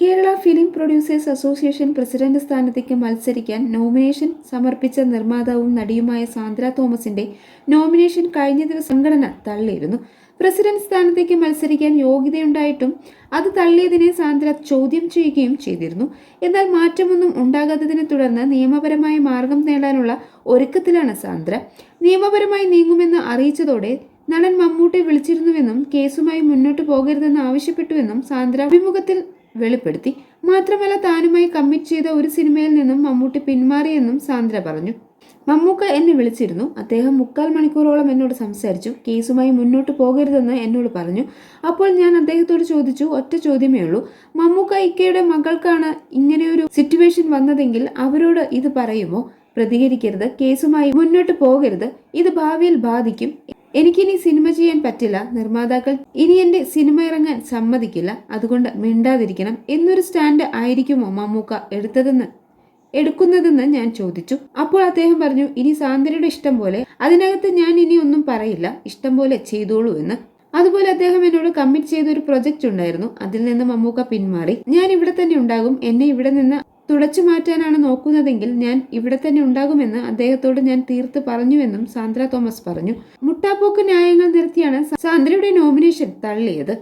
Kerala film producers association president സ്ഥാനത്തേക്ക് മത്സരിക്കാൻ nomination സമർപ്പിച്ച നിർമ്മാതാവും നടിയുമായ സാന്ദ്ര തോമസിന്റെ നോമിനേഷൻ കഴിഞ്ഞ ദിവസം സംഘടന തള്ളിയിരുന്നു. പ്രസിഡന്റ് സ്ഥാനത്തേക്ക് മത്സരിക്കാൻ യോഗ്യതയുണ്ടായിട്ടും അത് തള്ളിയതിനെ സാന്ദ്ര ചോദ്യം ചെയ്യുകയും ചെയ്തിരുന്നു. എന്നാൽ മാറ്റമൊന്നും ഉണ്ടാകാത്തതിനെ തുടർന്ന് നിയമപരമായ മാർഗം നേടാനുള്ള ഒരുക്കത്തിലാണ് സാന്ദ്ര. നിയമപരമായി നീങ്ങുമെന്ന് അറിയിച്ചതോടെ നടൻ മമ്മൂട്ടി വിളിച്ചിരുന്നുവെന്നും കേസുമായി മുന്നോട്ട് പോകരുതെന്ന് ആവശ്യപ്പെട്ടുവെന്നും സാന്ദ്ര അഭിമുഖത്തിൽ വെളിപ്പെടുത്തി. മാത്രമല്ല താനുമായി കമ്മിറ്റ് ചെയ്ത ഒരു സിനിമയിൽ നിന്നും മമ്മൂട്ടി പിന്മാറിയെന്നും സാന്ദ്ര പറഞ്ഞു. മമ്മൂക്ക എന്നെ വിളിച്ചിരുന്നു. അദ്ദേഹം മുക്കാൽ മണിക്കൂറോളം എന്നോട് സംസാരിച്ചു. കേസുമായി മുന്നോട്ട് പോകരുതെന്ന് എന്നോട് പറഞ്ഞു. അപ്പോൾ ഞാൻ അദ്ദേഹത്തോട് ചോദിച്ചു ഒറ്റ ചോദ്യമേ ഉള്ളൂ. മമ്മൂക്ക ഇക്കയുടെ മകൾക്കാണ് ഇങ്ങനെയൊരു സിറ്റുവേഷൻ വന്നതെങ്കിൽ അവരോട് ഇത് പറയുമോ? പ്രതികരിക്കരുത്. കേസുമായി മുന്നോട്ട് പോകരുത്. ഇത് ഭാവിയിൽ ബാധിക്കും. എനിക്കിനി സിനിമ ചെയ്യാൻ പറ്റില്ല നിർമ്മാതാക്കൾ ഇനി എന്റെ സിനിമ ഇറങ്ങാൻ സമ്മതിക്കില്ല അതുകൊണ്ട് മിണ്ടാതിരിക്കണം എന്നൊരു സ്റ്റാൻഡ് ആയിരിക്കുമോ മമ്മൂക്ക എടുത്തതെന്ന്? എടുക്കുന്നതെന്ന് ഞാൻ ചോദിച്ചു. അപ്പോൾ അദ്ദേഹം പറഞ്ഞു ഇനി സാന്ദ്രയുടെ ഇഷ്ടം പോലെ അതിനകത്ത് ഞാൻ ഇനി ഒന്നും പറയില്ല ഇഷ്ടം പോലെ ചെയ്തോളൂ എന്ന്. അതുപോലെ അദ്ദേഹം എന്നോട് കമ്മിറ്റ് ചെയ്ത ഒരു പ്രൊജക്റ്റ് ഉണ്ടായിരുന്നു അതിൽ നിന്ന് മമ്മൂക്ക പിന്മാറി. ഞാൻ ഇവിടെ തന്നെ ഉണ്ടാകും എന്നെ ഇവിടെ നിന്ന് തുടച്ചു മാറ്റാനാണ് നോക്കുന്നതെങ്കിൽ ഞാൻ ഇവിടെ തന്നെ ഉണ്ടാകുമെന്ന് അദ്ദേഹത്തോട് ഞാൻ തീർത്ത് പറഞ്ഞുവെന്നും സാന്ദ്ര തോമസ് പറഞ്ഞു. മുട്ടാപ്പോക്ക് ന്യായങ്ങൾ നിർത്തിയാണ് സാന്ദ്രയുടെ നോമിനേഷൻ തള്ളിയത്.